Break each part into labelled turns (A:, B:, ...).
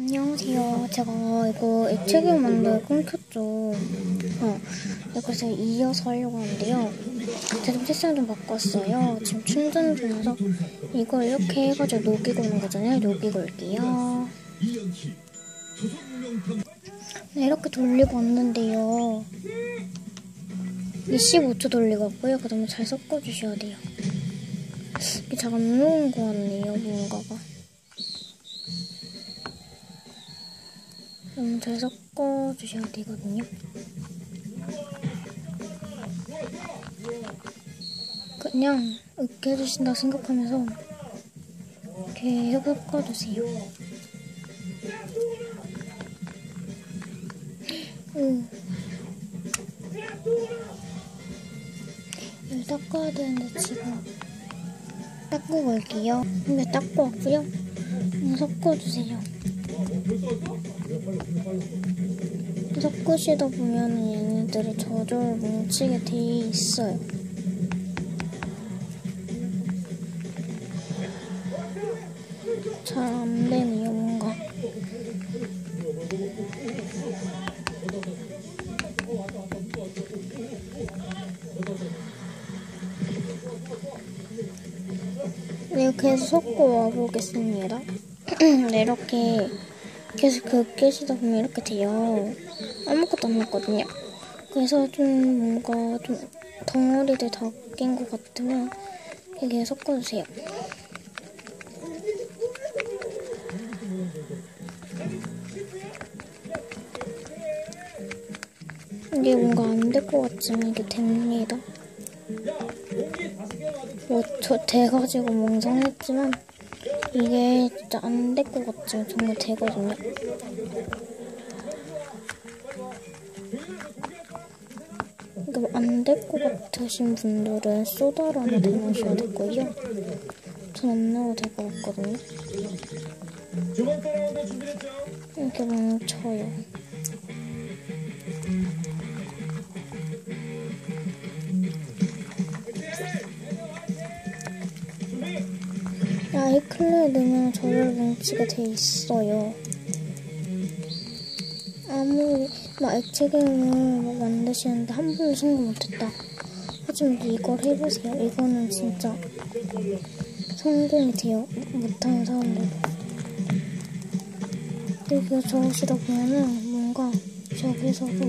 A: 안녕하세요. 제가 이거 액체기용 만들 끊겼죠. 어, 네, 그래서 이어서 하려고 하는데요. 제가 세상 좀 바꿨어요. 지금 충전 중이라서 이걸 이렇게 해가지고 녹이고 있는 거잖아요. 녹이고 올게요. 네, 이렇게 돌리고 왔는데요. 25초 돌리고 왔고요. 그 다음에 잘 섞어주셔야 돼요. 이게 잘 안 녹은 것 같네요. 뭔가가. 너무 잘 섞어 주셔야 되거든요. 그냥 으깨 해주신다 생각하면서 계속 섞어주세요. 음. 물 닦아야 되는데 지금 닦고 올게요. 근데 닦고 왔고요. 그냥 섞어주세요. 섞으시다 보면 얘네들이 저절로 뭉치게 돼 있어요. 잘 안 되네요, 뭔가. 네, 계속 섞고 와보겠습니다. 네, 이렇게 계속 그 깨시다 보면 이렇게 돼요. 아무것도 안 났거든요. 그래서 좀 뭔가 좀 덩어리들 다 낀 것 같으면 이렇게 섞어주세요. 이게 뭔가 안 될 것 같지만 이게 됩니다. 뭐, 저, 돼가지고 멍청했지만 이게 진짜 안 될 것 같지만 정말 되거든요. 이거 안 될 것 같으신 분들은 소다로 하나 더 넣으셔야 되고요. 전안 넣어도 될 것 같거든요. 이렇게 뭉쳐요. 아이클레 넣으면 저절 뭉치가 돼 있어요. 아무리 막 액체기용을 막 만드시는데 한 번도 성공 못했다. 하지만 이걸 해보세요. 이거는 진짜 성공이 돼요. 못하는 사람들도. 이렇게 저으시다 보면은 뭔가 저기서도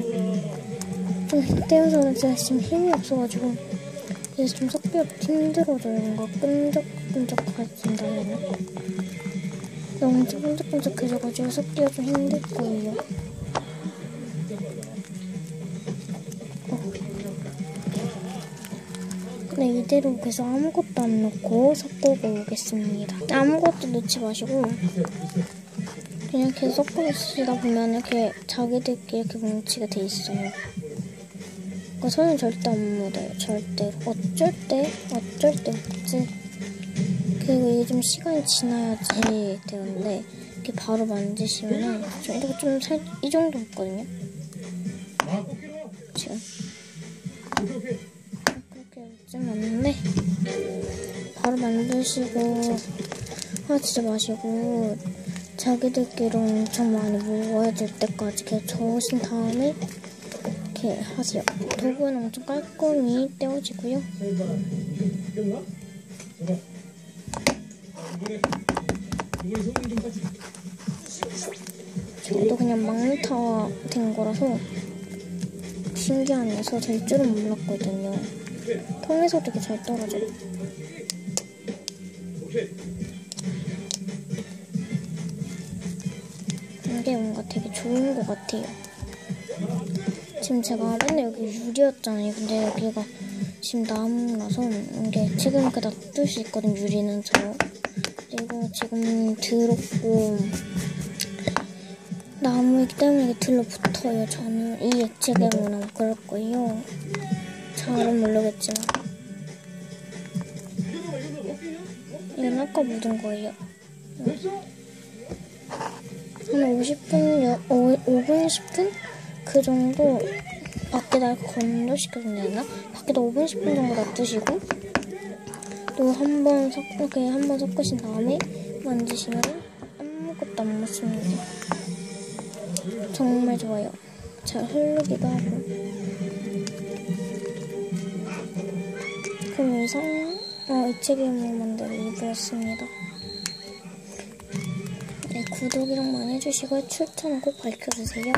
A: 좀 떼어서 제가 지금 힘이 없어가지고 그래서 좀 섞기가 힘들어져요. 뭔가 끈적끈적해진다면 너무 끈적끈적해져가지고 섞기가 좀 힘들 거예요. 어. 네, 이대로 계속 아무것도 안 넣고 섞고 오겠습니다. 아무것도 넣지 마시고 그냥 계속 섞으시다 보면 이렇게 자기들끼리 이렇게 뭉치가 돼 있어요. 그러니까 손은 절대 안 묻어요. 절대로. 어쩔 때, 어쩔 때 묻지. 그리고 이게 좀 시간이 지나야지 되는데 이렇게 바로 만지시면은 좀 이렇게 좀 살, 이 정도 묻거든요. 지금. 그렇게 묻진 않는데 바로 만드시고 하지 마시고 자기들끼리 엄청 많이 모아질 때까지 계속 저으신 다음에 이렇게 하세요. 도구는 엄청 깔끔히 떼어지고요. 저도 그냥 막타 된 거라서 신기하네서 될 줄은 몰랐거든요. 통에서 되게 잘 떨어져요. 이게 뭔가 되게 좋은 것 같아요. 지금 제가 맨날 여기 유리였잖아요. 근데 여기가 지금 나무라서 이게 지금 이렇게 놔둘 수 있거든 유리는 저. 그리고 지금 더럽고 나무이기 때문에 이게 들러붙어요. 저는 이 액체괴물은 그럴 거예요. 잘은 모르겠지만 이건 아까 묻은 거예요. 한 50분, 5분, 10분? 그 정도 밖에다 건조시켜주면 되나? 밖에다 5분, 10분 정도 놔두시고 또 한 번 섞, 이렇게 한 번 섞으신 다음에 만지시면 아무것도 안 묻습니다. 정말 좋아요. 잘 흐르기도 하고. 그럼 이상, 어, 이 책을 만들 2부였습니다. 네, 구독이랑 많이 해주시고 추천 꼭 밝혀주세요.